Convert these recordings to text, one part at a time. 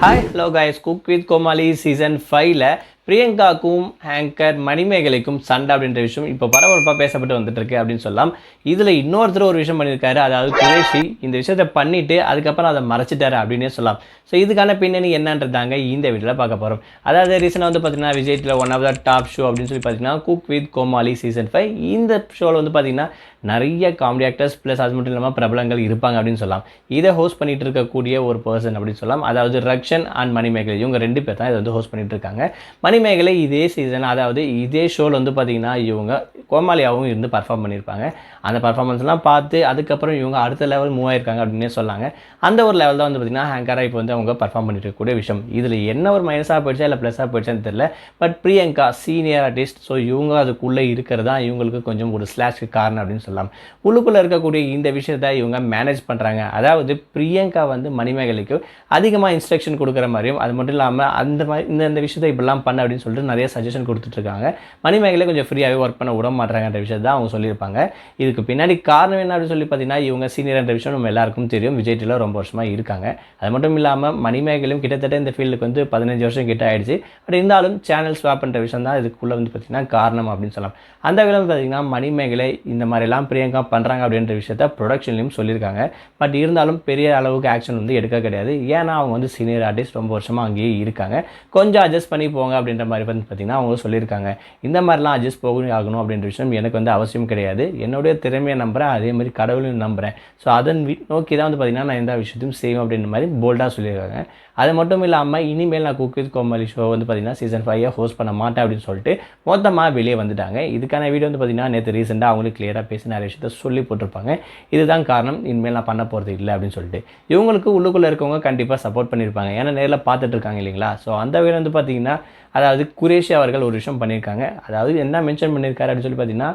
Hi hello guys cook with Komali season ஃபைவ்ல பிரியங்காக்கும் hanger மணிமேகலைக்கும் சண்டை அப்படின்ற விஷயம் இப்போ பரபரப்பாக பேசப்பட்டு வந்துட்டு இருக்கு அப்படின்னு சொல்லலாம். இதில் இன்னொருத்தர் ஒரு விஷயம் பண்ணியிருக்காரு அதாவது குரேஷி இந்த விஷயத்தை பண்ணிட்டு அதுக்கப்புறம் அதை மறைச்சிட்டாரு அப்படின்னே சொல்லலாம். ஸோ இதுக்கான பின்னணி என்னன்றதாங்க இந்த வீடியோவில் பார்க்க போகிறோம் அதாவது ரீசனாக வந்து பார்த்தீங்கன்னா விஜய்ல one of the top show அப்படின்னு சொல்லி பார்த்தீங்கன்னா cook with Komali season five இந்த ஷோவில் வந்து பார்த்தீங்கன்னா நிறைய காமெடி ஆக்டர்ஸ் ப்ளஸ் அது மட்டும் இல்லாமல் பிரபலங்கள் இருப்பாங்க அப்படின்னு சொல்லலாம். இதை ஹோஸ்ட் பண்ணிட்டு இருக்கக்கூடிய ஒரு பர்சன் அப்படின்னு சொல்லலாம். அதாவது ரக்ஷன் அண்ட் மணிமேகலை இவங்க ரெண்டு பேர் தான் இதை வந்து ஹோஸ்ட் பண்ணிட்டு இருக்காங்க. மணி மணிமேகலை இதே சீசன் அதாவது இதே ஷோவில் வந்து பார்த்திங்கன்னா இவங்க கோமாளியாகவும் இருந்து பர்ஃபார்ம் பண்ணியிருப்பாங்க. அந்த பர்ஃபார்மன்ஸ்லாம் பார்த்து அதுக்கப்புறம் இவங்க அடுத்த லெவல் மூவ் ஆயிருக்காங்க அப்படின்னே சொன்னாங்க அந்த ஒரு லெவல் தான் வந்து பார்த்திங்கன்னா ஹேங்கராக இப்போ வந்து அவங்க பர்ஃபார்ம் பண்ணிட்டு இருக்கக்கூடிய விஷயம். இதில் என்ன ஒரு மைனஸாக போயிடுச்சா இல்லை ப்ளஸ்ஸாக போயிடுச்சான்னு தெரியல. But Priyanka senior artist so இவங்க அதுக்குள்ளே இருக்கிறதா இவங்களுக்கு கொஞ்சம் ஒரு ஸ்லாஷ்க்கு காரணம் அப்படின்னு சொல்லலாம். உள்ளுக்குள்ளே இருக்கக்கூடிய இந்த விஷயத்த இவங்க மேனேஜ் பண்ணுறாங்க அதாவது பிரியங்கா வந்து மணிமேகலைக்கு அதிகமாக இன்ஸ்ட்ரக்ஷன் கொடுக்குற மாதிரியும் அது மட்டும் இல்லாமல் அந்த மாதிரி இந்த இந்த விஷயத்தை இப்படிலாம் பண்ண அப்படின்னு சொல்லிட்டு நிறைய சஜஷன் கொடுத்துட்ருக்காங்க மணிமேகலை கொஞ்சம் ஃப்ரீயாகவே ஒர்க் பண்ண விட மாட்டுறாங்கன்ற விஷயத்தை தான் அவங்க சொல்லியிருப்பாங்க. இதுக்கு பின்னாடி காரணம் என்ன அப்படின்னு சொல்லி பார்த்தீங்கன்னா இவங்க சீனியர்ன்ற விஷயம் நம்ம எல்லாருக்கும் தெரியும். விஜய் டிவியில் ரொம்ப வருஷமாக இருக்காங்க. அது மட்டும் இல்லாமல் மணிமேகலையும் கிட்டத்தட்ட இந்த ஃபீல்டுக்கு வந்து பதினஞ்சு வருஷம் கிட்ட ஆயிடுச்சு. பட் இருந்தாலும் சேனல் ஸ்வாப் பண்ணுற விஷயம் தான் இதுக்குள்ளே வந்து பார்த்திங்கன்னா காரணம் அப்படின்னு சொல்லலாம். அந்த வகையில் பார்த்திங்கன்னா மணிமேகலை இந்த மாதிரிலாம் பிரியங்கா பண்ணுறாங்க அப்படின்ற விஷயத்த ப்ரொடக்ஷன்லையும் சொல்லியிருக்காங்க. பட் இருந்தாலும் பெரிய அளவுக்கு ஆக்ஷன் வந்து எடுக்க கிடையாது. ஏன்னா அவங்க வந்து சீனியர் ஆர்டிஸ்ட் ரொம்ப வருஷமாக அங்கேயே இருக்காங்க. கொஞ்சம் அட்ஜஸ்ட் பண்ணி போங்க அப்படின்ற மாதிரி வந்து பார்த்திங்கன்னா அவங்க சொல்லியிருக்காங்க. இந்த மாதிரிலாம் அட்ஜஸ்ட் போகணும் ஆகணும் அப்படின்ற விஷயம் எனக்கு வந்து அவசியம் கிடையாது. என்னுடைய திறமையை நம்புகிறேன் அதே மாதிரி கடவுளையும் நம்புகிறேன் ஸோ அதன் நோக்கி தான் வந்து பார்த்திங்கன்னா நான் எந்த விஷயத்தையும் செய்வேன் அப்படின்ற மாதிரி போல்டாக சொல்லியிருக்காங்க. அது மட்டும் இல்லாமல் இனிமேல் நான் குக் வித் கோமாளி ஷோ வந்து பார்த்திங்கன்னா சீசன் ஃபைவை ஹோஸ்ட் பண்ண மாட்டேன் அப்படின்னு சொல்லிட்டு மொத்தமாக வெளியே வந்துட்டாங்க. இதுக்கான வீடியோ வந்து பார்த்திங்கன்னா நேற்று ரீசெண்டாக அவங்களுக்கு கிளியராக பேசி நிறைய விஷயத்த சொல்லி போட்டிருப்பாங்க. இதுதான் காரணம் இனிமேல் நான் பண்ண போகிறது இல்லை அப்படின்னு சொல்லிட்டு. இவங்களுக்கு உள்ளுக்குள்ளே இருக்கவங்க கண்டிப்பாக சப்போர்ட் பண்ணியிருப்பாங்க ஏன்னா நேரில் பார்த்துட்டு இருக்காங்க இல்லைங்களா? ஸோ அந்த வகையில் வந்து பார்த்திங்கன்னா அதாவது குரேஷி அவர்கள் ஒரு விஷயம் பண்ணியிருக்காங்க அதாவது என்ன மென்ஷன் பண்ணியிருக்காரு அப்படின்னு சொல்லி பார்த்தீங்கன்னா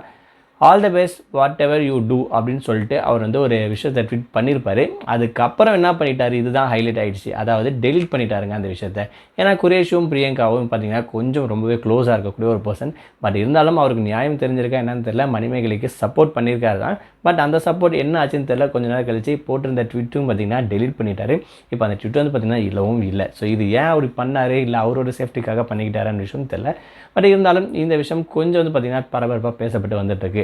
all the best whatever you do அப்படின்னு சொல்லிட்டு அவர் வந்து ஒரு விஷயத்தை ட்வீட் பண்ணியிருப்பாரு அதுக்கப்புறம் என்ன பண்ணிட்டார்? இதுதான் ஹைலைட் ஆகிடுச்சு அதாவது டெலிட் பண்ணிட்டாருங்க அந்த விஷயத்த. ஏன்னா குரேஷும் பிரியங்காவும் பார்த்தீங்கன்னா கொஞ்சம் ரொம்பவே க்ளோஸாக இருக்கக்கூடிய ஒரு பர்சன் பட் இருந்தாலும் அவருக்கு நியாயம் தெரிஞ்சிருக்கா என்னன்னு தெரியல. மணிமேகலைக்கு சப்போர்ட் பண்ணியிருக்காரு தான். பட் அந்த சப்போர்ட் என்ன ஆச்சுன்னு தெரியல. கொஞ்ச நேரம் கழிச்சு போட்டிருந்த ட்விட்டும் பார்த்தீங்கன்னா டெலிட் பண்ணிட்டாரு. இப்போ அந்த ட்விட் வந்து பார்த்தீங்கன்னா இல்லவும் இல்லை. ஸோ இது ஏன் அவர் பண்ணார்? இல்லை அவரோட சேஃப்டிக்காக பண்ணிக்கிட்டாருன்னு விஷயம் தெரியல. பட் இருந்தாலும் இந்த விஷயம் கொஞ்சம் வந்து பார்த்திங்கன்னா பரபரப்பாக பேசப்பட்டு வந்துட்டு இருக்கு.